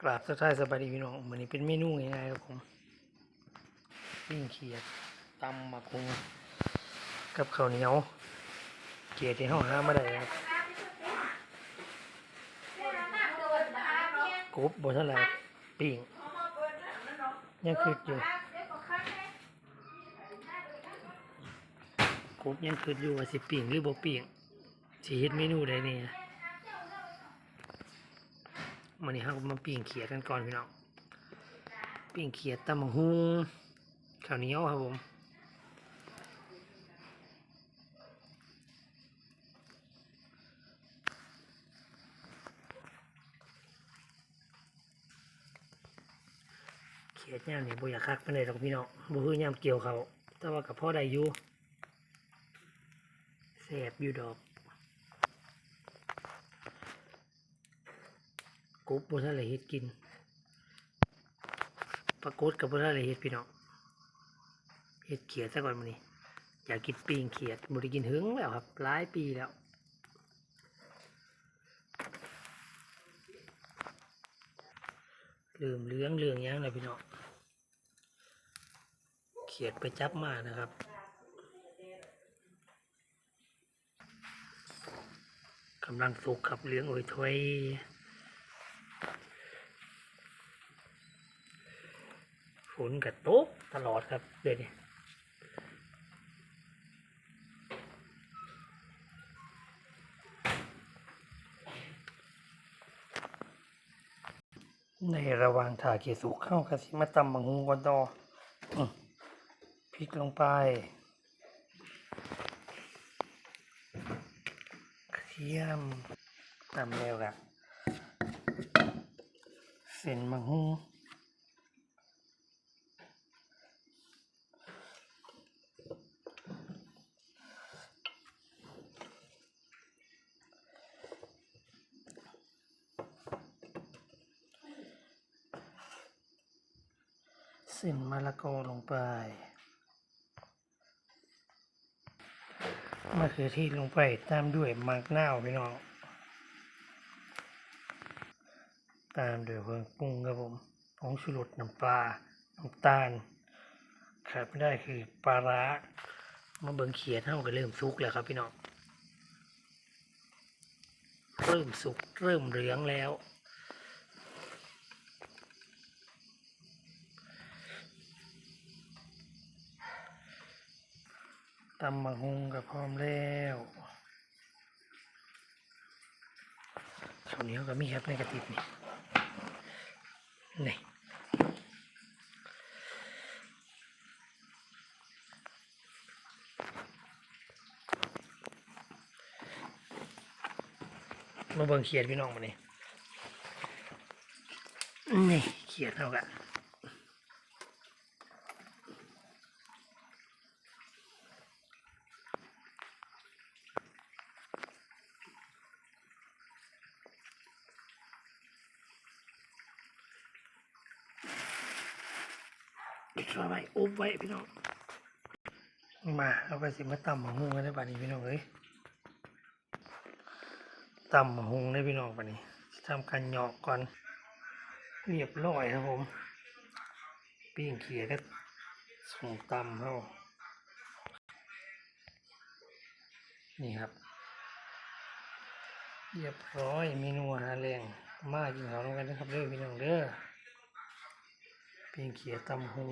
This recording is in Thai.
กราบทักทายสบายดีพี่น้องวันนี้เป็นเมนูง่ายๆครับผมปิ้งเขียดตำมักหุงกับข้าวเหนียวเขียดที่ห้องห้ามาได้ครับกรุบบนเท่าไหร่ปิ้งยังคืดอยู่กรุบยังคืดอยู่ว่าสิปิ้งหรือบ่ปิ้งสิเฮ็ดเมนูใดเนี่ย มันนี้เรามาปิ้งเขียดกันก่อนพี่น้องปิ้งเขียดตำบักฮุงข้าวเหนียวครับผมเขียดย่ามนี่บ่อยากคักไปานใดอกพี่น้องบ่คือย่ามเกี่ยวเขาแต่ว่ากับพ่อได้อยู่แซ่บอยู่ดอก กบบนทะเลเฮ็ดกินปรากฏกับบนทะเลเฮ็ดพี่น้องเฮ็ดเขียดซะก่อนมื้อนี้อยากกินปิ้งเขียดบ่ได้กินหึงแล้วครับหลายปีแล้วลืมเลี้ยงเรื่องยังแล้วพี่น้องเขียดไปจับมานะครับกำลังสุกครับเลี้ยงโอยถ้วย ฝนกระตกตลอดครับเดือนนี้ในระหว่างถ่าเกสุเข้ากระสิมาตำบังฮูก่อนต่อพริกลงไปกระเทียมตำแล้วครับเส้นบังฮู ส้นมะละกอลงไปมะเขือเทศลงไปตามด้วยมากนาวพี่น้องตามด้วยเครื่องปรุงครับผมผงชูรสน้ำปลา น้ำตาลขาดไม่ได้คือปลาร้ามาเบิ่งเขียดเท่าก็เริ่มสุกแล้วครับพี่น้อง เริ่มสุกเริ่มเหลืองแล้ว ตำมะฮุงกับพร้อมแล้วข้าวเหนียวก็มีครับในกระติบนี่นี่มาเบิ่งเขียดพี่น้องมานี่นี่เขียดเท่ากัน ปิดฝาไว้อบไว้พี่น้อง มาเอาไปสิมาตำหมะฮุงกันได้ป่ะนี้พี่น้องเอ้ยตำหมะฮุงได้พี่น้องป่ะนี้ทำการหยอกก่อนเรียบร้อยครับผม ปิ้งเขียก็ส่งตำเข้านี่ครับ เรียบร้อยเมนูอาหารแรงมากินข้าวร่วมกันนะครับเด้อพี่น้องเด้อ ปิ้งเขียตำหู